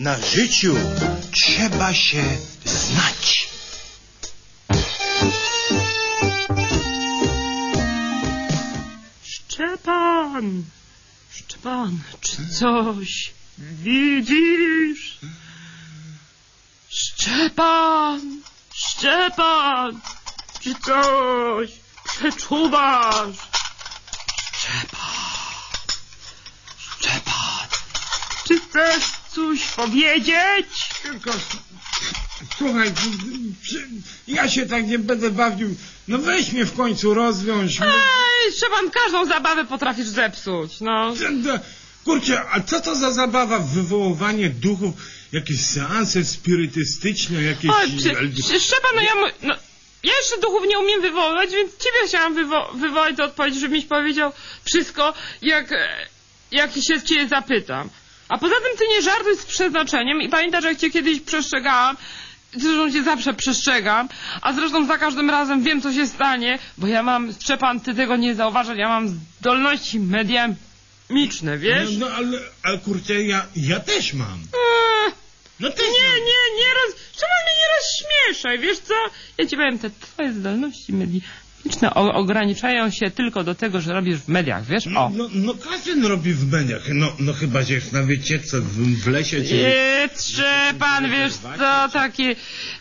Na życiu trzeba się znać. Szczepan! Szczepan, czy coś widzisz? Szczepan! Szczepan! Czy coś przeczuwasz? Szczepan! Szczepan! Czy chcesz coś powiedzieć? Tylko, słuchaj, ja się tak nie będę bawił. No weź mnie w końcu rozwiąż. Ej, Szczepan, każdą zabawę potrafisz zepsuć, no. Kurczę, a co to za zabawa? Wywoływanie duchów, jakieś seanse spirytystyczne, jakieś... Oj, Szczepan, no ja, no, ja jeszcze duchów nie umiem wywoływać, więc ciebie chciałam wywo- wywołać do odpowiedzi, żebyś powiedział wszystko, jak, jak się cię zapytam. A poza tym ty nie żartuj z przeznaczeniem i pamiętasz, jak cię kiedyś przestrzegałam, zresztą cię zawsze przestrzegam, a zresztą za każdym razem wiem, co się stanie, bo ja mam, Szczepan, ty tego nie zauważasz, ja mam zdolności mediamiczne, wiesz? No, no ale, ale kurczę, ja, ja też mam. Eee, No też nie, mam. nie, nie roz... Trzeba mnie nie rozśmieszaj, wiesz co? Ja ci powiem, te twoje zdolności mediczne o- ograniczają się tylko do tego, że robisz w mediach, wiesz? No, O. no, no każdy robi w mediach. No, no chyba, że jest na wycieczce w, w lesie czy... Nie, Szczepan, wiesz co, takie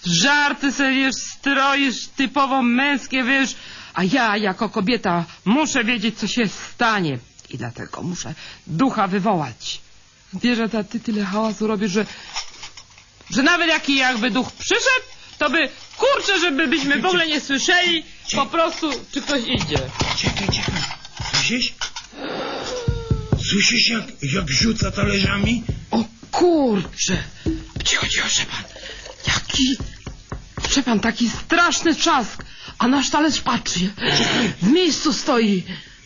żarty sobie wiesz, stroisz typowo męskie, wiesz, a ja jako kobieta muszę wiedzieć, co się stanie i dlatego muszę ducha wywołać. Wiesz, a ty tyle hałasu robisz, że, że nawet jaki jakby duch przyszedł, to by, kurczę, żeby byśmy w ogóle nie słyszeli po prostu, czy ktoś idzie. Czekaj, czekaj. Słyszysz? Słyszysz, jak, jak rzuca talerzami? O kurcze! Cicho, cicho, Szczepan. Jaki... Szczepan, taki straszny trzask, a nasz talerz patrzy. W miejscu stoi.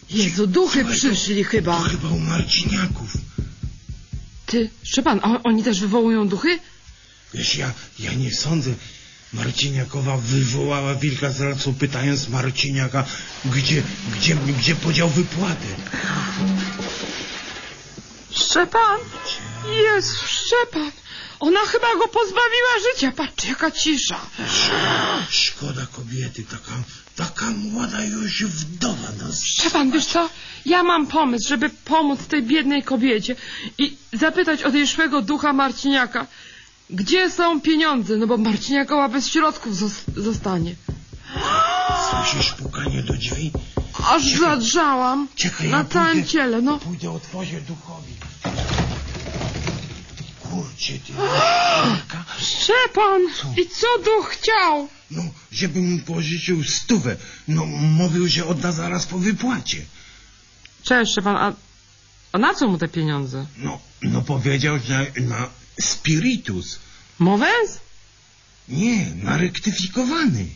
Jezu, duchy Słuchaj, to- przyszli To chyba. chyba u Marciniaków. Ty, Szczepan, a oni też wywołują duchy? Wiesz, ja, ja nie sądzę. Marciniakowa wywołała wilka z lasu, pytając Marciniaka, gdzie, gdzie, gdzie podział wypłaty. Szczepan? Jezu, Szczepan. Ona chyba go pozbawiła życia. Patrz, jaka cisza. Szkoda kobiety, taka, taka młoda już wdowa. No, Szczepan, wiesz co? Ja mam pomysł, żeby pomóc tej biednej kobiecie i zapytać odeszłego ducha Marciniaka, gdzie są pieniądze, no bo Marciniakowa bez środków zos- zostanie. Słyszysz pukanie do drzwi? Aż zadrzałam Czekaj, na ja całym pójdę. ciele, no. Pójdę otworzę duchowi. Kurczę ty. Szczepan! I co duch chciał? No, żebym mu pożyczył stówę. No, mówił, że odda zaraz po wypłacie. Cześć, Szczepan, a, a na co mu te pieniądze? No, no powiedział, że na Spiritus. Mauvaise? Nie, narektyfikowany.